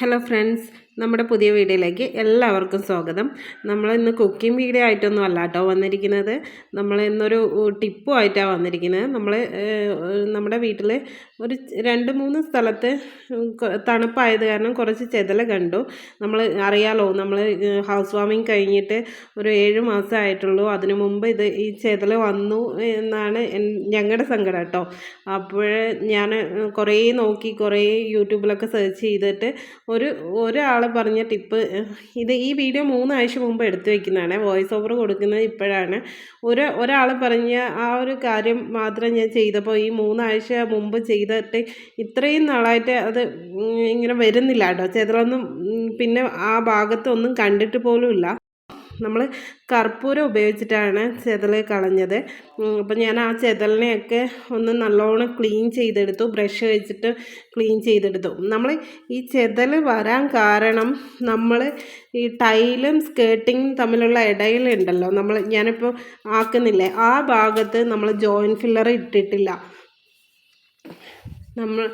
Hello friends, നമ്മുടെ പുതിയ വീഡിയോയിലേക്ക് എല്ലാവർക്കും സ്വാഗതം. നമ്മൾ ഇന്ന് കുക്കിംഗ് വീഡിയോ ആയിട്ടൊന്നും അല്ല കേട്ടോ വന്നിരിക്കുന്നത്. നമ്മൾ ഇന്നൊരു ടിപ്പും ആയിട്ടാണ് വന്നിരിക്കുന്നത്. നമ്മൾ നമ്മുടെ വീട്ടിൽ ഒരു രണ്ട് മൂന്ന് സ്ഥലത്ത് തണുപ്പായത് കാരണം കുറച്ച് ചെതല കണ്ടു. നമ്മൾ അറിയാലോ നമ്മൾ ഹൗസ് വാമിങ് കഴിഞ്ഞിട്ട് ഒരു ഏഴ് മാസം ആയിട്ടുള്ളൂ. അതിനു മുമ്പ് ഇത് ഈ ചെതല വന്നു എന്നാണ് ഞങ്ങളുടെ സങ്കടം കേട്ടോ. അപ്പോൾ ഞാൻ കുറേ നോക്കി കുറേ യൂട്യൂബിലൊക്കെ സെർച്ച് ചെയ്തിട്ട് ഒരു ഒരാൾ പറഞ്ഞ ടിപ്പ് ഇത് ഈ വീഡിയോ മൂന്നാഴ്ച മുമ്പ് എടുത്തു വെക്കുന്നതാണ്. വോയിസ് ഓവർ കൊടുക്കുന്നത് ഇപ്പോഴാണ്. ഒരു ഒരാൾ പറഞ്ഞ ആ ഒരു കാര്യം മാത്രം ഞാൻ ചെയ്തപ്പോൾ ഈ മൂന്നാഴ്ച മുമ്പ് ചെയ്തിട്ട് ഇത്രയും നാളായിട്ട് അത് ഇങ്ങനെ വരുന്നില്ല കേട്ടോ. ചെതലൊന്നും പിന്നെ ആ ഭാഗത്തൊന്നും കണ്ടിട്ട് പോലും ഇല്ല. നമ്മൾ കർപ്പൂരം ഉപയോഗിച്ചിട്ടാണ് ചെതൽ കളഞ്ഞത്. അപ്പം ഞാൻ ആ ചെതലിനെയൊക്കെ ഒന്ന് നല്ലോണം ക്ലീൻ ചെയ്തെടുത്തു. ബ്രഷ് വെച്ചിട്ട് ക്ലീൻ ചെയ്തെടുത്തു. നമ്മൾ ഈ ചെതൽ വരാൻ കാരണം നമ്മൾ ഈ ടൈലും സ്കേർട്ടിങ്ങും തമ്മിലുള്ള ഇടയിലുണ്ടല്ലോ. നമ്മൾ ഞാനിപ്പോൾ ആക്കുന്നില്ലേ? ആ ഭാഗത്ത് നമ്മൾ ജോയിന്റ് ഫില്ലർ ഇട്ടിട്ടില്ല. നമ്മൾ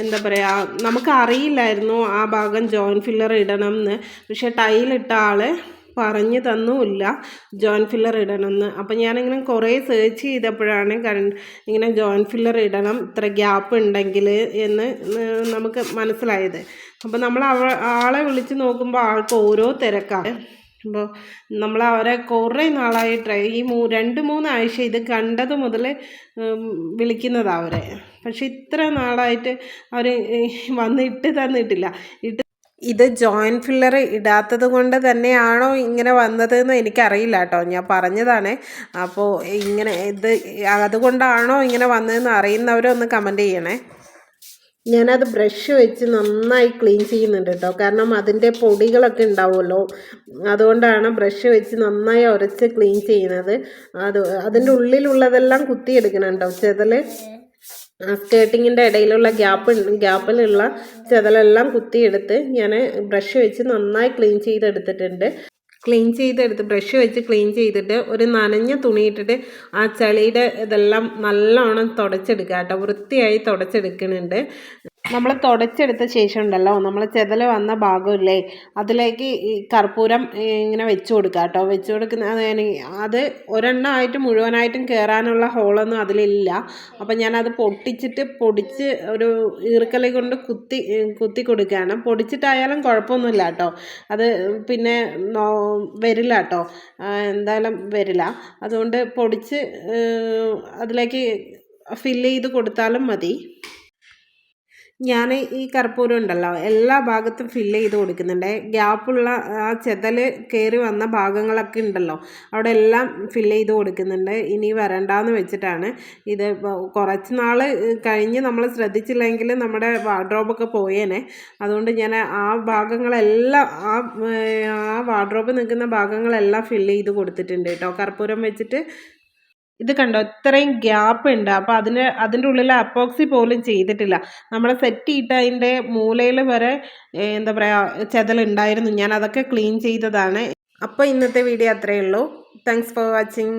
എന്താ പറയുക നമുക്ക് അറിയില്ലായിരുന്നു ആ ഭാഗം ജോയിൻ ഫില്ലർ ഇടണം എന്ന്. പക്ഷേ ടൈലിട്ട ആൾ പറഞ്ഞു തന്നുമില്ല. Join filler ഇടണമെന്ന്. അപ്പോൾ അപ്പം ഞാനിങ്ങനെ കുറേ സെർച്ച് ചെയ്തപ്പോഴാണ് കൺ ഇങ്ങനെ ജോയിൻ ഫില്ലർ ഇടണം ഇത്ര ഗ്യാപ്പ് ഉണ്ടെങ്കിൽ എന്ന് നമുക്ക് മനസ്സിലായത്. അപ്പോൾ നമ്മൾ അവ ആളെ വിളിച്ച് നോക്കുമ്പോൾ ആൾക്ക് ഓരോ തിരക്കാണ് അപ്പോൾ നമ്മൾ അവരെ കുറേ നാളായി ട്രൈ ഈ മൂ രണ്ട് മൂന്നാഴ്ച ഇത് കണ്ടത് മുതൽ വിളിക്കുന്നതാണ് അവരെ. പക്ഷെ ഇത്ര നാളായിട്ട് അവർ വന്ന് ഇട്ട് തന്നിട്ടില്ല. ഇട്ട് ഇത് ജോയിന്റ് ഫില്ലർ ഇടാത്തത് കൊണ്ട് തന്നെയാണോ ഇങ്ങനെ വന്നതെന്ന് എനിക്കറിയില്ല കേട്ടോ. ഞാൻ പറഞ്ഞതാണ്. അപ്പോൾ ഇങ്ങനെ ഇത് അതുകൊണ്ടാണോ ഇങ്ങനെ വന്നതെന്ന് അറിയുന്നവരൊന്ന് കമന്റ് ചെയ്യണേ. ഞാനത് ബ്രഷ് വെച്ച് നന്നായി ക്ലീൻ ചെയ്യുന്നുണ്ട് കേട്ടോ. കാരണം അതിന്റെ പൊടികളൊക്കെ ഉണ്ടാവുമല്ലോ. അതുകൊണ്ടാണ് ബ്രഷ് വെച്ച് നന്നായി ഉരച്ച് ക്ലീൻ ചെയ്യുന്നത്. അത് അതിന്റെ ഉള്ളിലുള്ളതെല്ലാം കുത്തിയെടുക്കണം കേട്ടോ. ചെതൽ സ്കേർട്ടിങ്ങിന്റെ ഇടയിലുള്ള ഗ്യാപ്പ് ഗ്യാപ്പിലുള്ള ചെതലെല്ലാം കുത്തിയെടുത്ത് ഞാൻ ബ്രഷ് വെച്ച് നന്നായി ക്ലീൻ ചെയ്തെടുത്തിട്ടുണ്ട്. ക്ലീൻ ചെയ്തെടുത്ത് ബ്രഷ് വെച്ച് ക്ലീൻ ചെയ്തിട്ട് ഒരു നനഞ്ഞ തുണിയിട്ടിട്ട് ആ ചളിയുടെ ഇതെല്ലാം നല്ലോണം തുടച്ചെടുക്കുക കേട്ടോ വൃത്തിയായി തുടച്ചെടുക്കുന്നുണ്ട്. നമ്മൾ തുടച്ചെടുത്ത ശേഷം ഉണ്ടല്ലോ നമ്മൾ ചെതൽ വന്ന ഭാഗമില്ലേ അതിലേക്ക് ഈ കർപ്പൂരം ഇങ്ങനെ വെച്ച് കൊടുക്കുക കേട്ടോ. വെച്ച് കൊടുക്കുന്ന അത് ഒരെണ്ണമായിട്ട് മുഴുവനായിട്ടും കയറാനുള്ള ഹോളൊന്നും അതിലില്ല. അപ്പം ഞാനത് പൊട്ടിച്ചിട്ട് പൊടിച്ച് ഒരു ഈർക്കലി കൊണ്ട് കുത്തി കുത്തി കൊടുക്കുകയാണ്. പൊടിച്ചിട്ടായാലും കുഴപ്പമൊന്നുമില്ല കേട്ടോ. അത് പിന്നെ വരില്ല കേട്ടോ. എന്തായാലും വരില്ല. അതുകൊണ്ട് പൊടിച്ച് അതിലേക്ക് ഫില്ല് ചെയ്ത് കൊടുത്താലും മതി. ഞാൻ ഈ കർപ്പൂരം ഉണ്ടല്ലോ എല്ലാ ഭാഗത്തും ഫില്ല് ചെയ്ത് കൊടുക്കുന്നുണ്ട്. ഗ്യാപ്പുള്ള ആ ചെതൽ കയറി വന്ന ഭാഗങ്ങളൊക്കെ ഉണ്ടല്ലോ അവിടെ എല്ലാം ഫില്ല് ചെയ്ത് കൊടുക്കുന്നുണ്ട്. ഇനി വരണ്ടാന്ന് വെച്ചിട്ടാണ്. ഇത് കുറച്ച് നാൾ കഴിഞ്ഞ് നമ്മൾ ശ്രദ്ധിച്ചില്ലെങ്കിൽ നമ്മുടെ വാർഡ്രോബൊക്കെ പോയേനെ. അതുകൊണ്ട് ഞാൻ ആ ഭാഗങ്ങളെല്ലാം ആ ആ വാർഡ്രോബ് നിൽക്കുന്ന ഭാഗങ്ങളെല്ലാം ഫില്ല് ചെയ്ത് കൊടുത്തിട്ടുണ്ട് കേട്ടോ. കർപ്പൂരം വെച്ചിട്ട് ഇത് കണ്ടോ? ഇത്രയും ഗ്യാപ്പ് ഉണ്ട്. അപ്പോൾ അതിന് അതിന്റെ ഉള്ളിൽ അപ്പോക്സി പോലും ചെയ്തിട്ടില്ല. നമ്മൾ സെറ്റ് ചെയ്തിട്ട് അതിന്റെ മൂലയിൽ വരെ എന്താ പറയുക ചെതലുണ്ടായിരുന്നു ഞാൻ അതൊക്കെ ക്ലീൻ ചെയ്തതാണ്. അപ്പോൾ ഇന്നത്തെ വീഡിയോ അത്രയേ ഉള്ളൂ. Thanks for watching